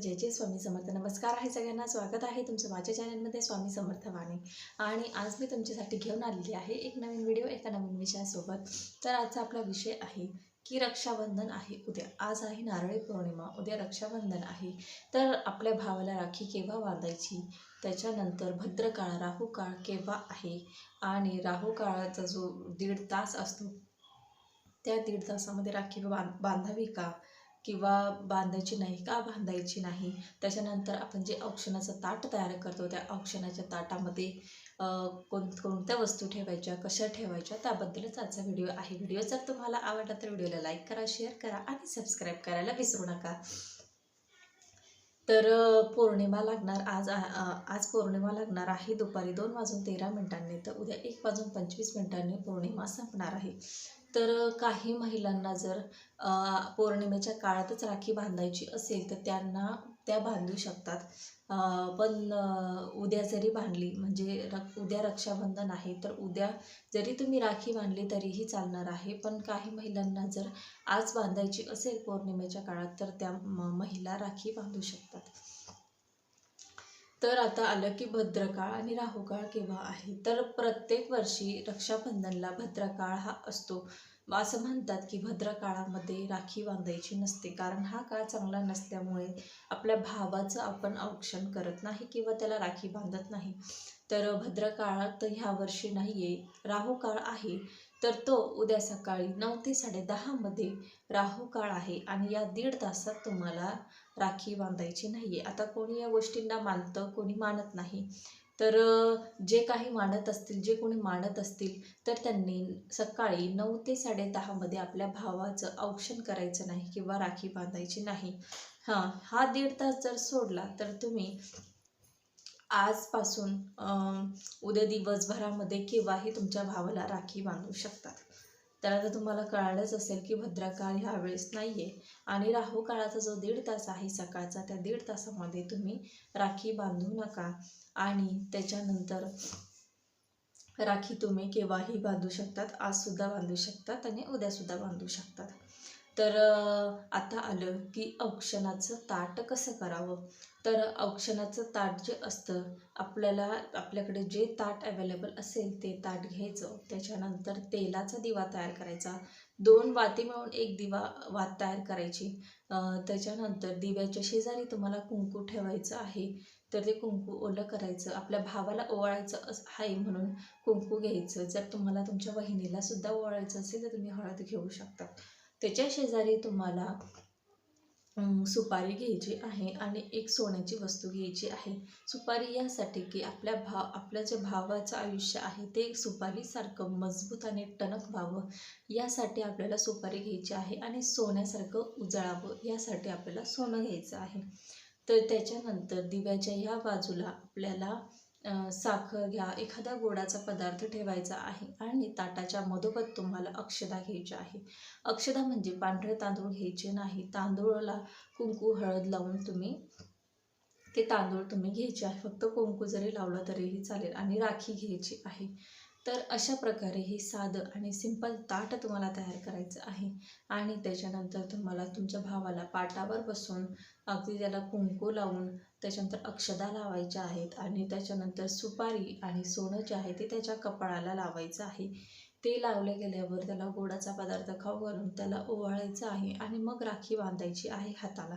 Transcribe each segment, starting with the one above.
जय जय स्वामी समर्थ. नमस्कार आहे सगळ्यांना. स्वागत आहे तुमचं माझ्या चॅनलमध्ये स्वामी समर्थ वाणी आणि आज मी तुमच्यासाठी घेऊन आलेली आहे एक नवीन व्हिडिओ एका नवीन विषयासोबत. तर आजचा आपला विषय आहे की रक्षाबंधन आहे उद्या. आज आहे नारळी पौर्णिमा उद्या रक्षाबंधन आहे. तर आपल्या भावाला राखी केव्हा बांधायची? त्याच्यानंतर भद्रकाळ राहू काळ केव्हा आहे? आणि राहू काळाचा जो दीड तास असतो त्या दीड तासामध्ये राखी बांध बांधावी का? किंवा बांधायची नाही का बांधायची नाही. त्याच्यानंतर आपण जे औक्षणाचं ताट तयार करतो त्या औक्षणाच्या ताटामध्ये कोण कोणत्या वस्तू ठेवायच्या कशा ठेवायच्या त्याबद्दलच आजचा व्हिडिओ आहे. व्हिडिओ जर तुम्हाला आवडला तर व्हिडिओला लाईक करा शेअर करा आणि सबस्क्राईब करायला विसरू नका. तर पौर्णिमा लागणार आज आज पौर्णिमा लागणार आहे. दुपारी दोन वाजून तेरा मिनिटांनी तर उद्या एक वाजून पंचवीस मिनिटांनी पौर्णिमा संपणार आहे. तर काही महिलांना जर पौर्णिमेच्या काळातच राखी बांधायची असेल तर त्यांना त्या बांधू शकतात. पण उद्या जरी बांधली म्हणजे र उद्या रक्षाबंधन आहे तर उद्या जरी तुम्ही राखी बांधली तरीही चालणार आहे. पण काही महिलांना जर आज बांधायची असेल पौर्णिमेच्या काळात तर त्या म- महिला राखी बांधू शकतात. तर आता आलं की भद्रकाळ आणि राहुकाळ केव्हा आहे? तर प्रत्येक वर्षी रक्षाबंधनला भद्रकाळ हा असतो. असं म्हणतात की भद्रकाळामध्ये राखी बांधायची नसते. कारण हा काळ चांगला नसल्यामुळे आपल्या भावाचं आपण औक्षण करत नाही किंवा त्याला राखी बांधत नाही. तर भद्रकाळात ह्या वर्षी नाही आहे राहू काळ आहे. तर तो उद्या सकाळी नऊ ते साडेदहामध्ये राहू काळ आहे आणि या दीड तासात तुम्हाला राखी बांधायची नाही आहे आता कोणी या गोष्टींना मानतं कोणी मानत नाही. तर जे काही मानत असतील जे कोणी मानत असतील तर त्यांनी सकाळी नऊ ते साडेदहामध्ये आपल्या भावाचं औक्षण करायचं नाही किंवा राखी बांधायची नाही. हां हा दीड तास जर सोडला तर तुम्ही आजपासून उद्या दिवसभरामध्ये केव्हाही तुमच्या भावाला राखी बांधू शकतात. तर आता तुम्हाला कळालंच असेल की भद्रकाळ ह्या वेळेस नाही आहे आणि राहू काळाचा जो दीड तास आहे सकाळचा त्या दीड तासामध्ये तुम्ही राखी बांधू नका. आणि त्याच्यानंतर राखी तुम्ही केव्हाही बांधू शकतात आजसुद्धा बांधू शकतात आणि उद्यासुद्धा बांधू शकतात. तर आता आलं की औक्षणाचं ताट कसं करावं? तर औक्षणाचं ताट जे असतं आपल्याला आपल्याकडे जे ताट अवेलेबल असेल ते ताट घ्यायचं. त्याच्यानंतर तेलाचा दिवा तयार करायचा. दोन वाती मिळून एक दिवा वात तयार करायची. त्याच्यानंतर दिव्याच्या शेजारी तुम्हाला कुंकू ठेवायचं आहे. तर ते कुंकू ओलं करायचं. आपल्या भावाला ओवाळायचं आहे म्हणून कुंकू घ्यायचं. जर तुम्हाला तुमच्या वहिनीला सुद्धा ओवाळायचं असेल तर तुम्ही हळद घेऊ शकता. त्याच्या शेजारी तुम्हाला सुपारी घ्यायची आहे आणि एक सोन्याची वस्तू घ्यायची आहे. सुपारी यासाठी की आपल्या भाव आपल्या जे भावाचं आयुष्य आहे ते सुपारीसारखं मजबूत आणि टणक व्हावं. यासाठी आपल्याला सुपारी घ्यायची आहे आणि सोन्यासारखं उजळावं. यासाठी आपल्याला सोनं घ्यायचं आहे. तर त्याच्यानंतर दिव्याच्या ह्या बाजूला आपल्याला साखर घ्या एखादा गोडाचा पदार्थ ठेवायचा आहे आणि ताटाच्या मधोमध तुम्हाला अक्षदा घ्यायची आहे अक्षदा म्हणजे पांढरे तांदूळ घ्यायचे नाही. तांदूळाला कुंकू हळद लावून तुम्ही ते तांदूळ तुम्ही घ्यायचे आहे. फक्त कुंकू जरी लावलं तरीही चालेल आणि राखी घ्यायची आहे. तर अशा प्रकारे हे साधं आणि सिंपल ताट तुम्हाला तयार करायचं आहे आणि त्याच्यानंतर तुम्हाला तुमच्या भावाला पाटावर बसून अगदी त्याला कुंकू लावून त्याच्यानंतर अक्षदा लावायच्या आहेत आणि त्याच्यानंतर सुपारी आणि सोनं जे आहे ते त्याच्या कपाळाला लावायचं आहे. ते लावले गेल्यावर त्याला गोडाचा पदार्थ खाऊ घालून त्याला ओवाळायचं आहे आणि मग राखी बांधायची आहे हाताला.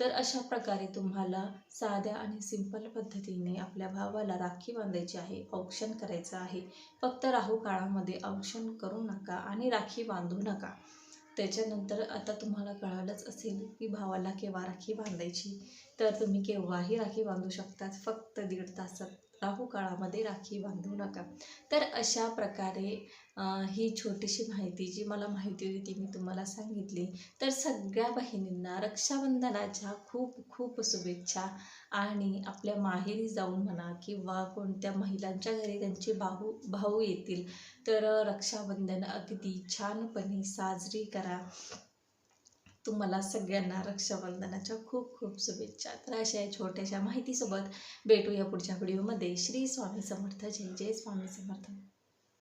तर अशा प्रकारे तुम्हाला साध्या आणि सिंपल पद्धतीने आपल्या भावाला राखी बांधायची आहे औक्षण करायचं आहे. फक्त राहू काळामध्ये औक्षण करू नका आणि राखी बांधू नका. त्याच्यानंतर आता तुम्हाला कळालंच असेल की भावाला केव्हा राखी बांधायची. तर तुम्ही केव्हाही राखी बांधू शकतात फक्त दीड तासात. राहू काळामध्ये राखी बांधू नका. तर अशा प्रकारे ही छोटीशी माहिती जी मला माहिती होती ती मी तुम्हाला सांगितली. तर सगळ्या बहिणींना रक्षाबंधनाच्या खूप खूप शुभेच्छा आणि आपल्या माहेरी जाऊन म्हणा किंवा कोणत्या महिलांच्या घरी त्यांचे भाऊ भाऊ येतील तर रक्षाबंधन अगदी छानपणे साजरी करा. तुम्हाला सगळ्यांना रक्षाबंधनाच्या खूप खूप शुभेच्छा. तर अशा या छोट्याशा माहितीसोबत भेटूया पुढच्या व्हिडिओमध्ये. श्री स्वामी समर्थ. जय जय स्वामी समर्थ.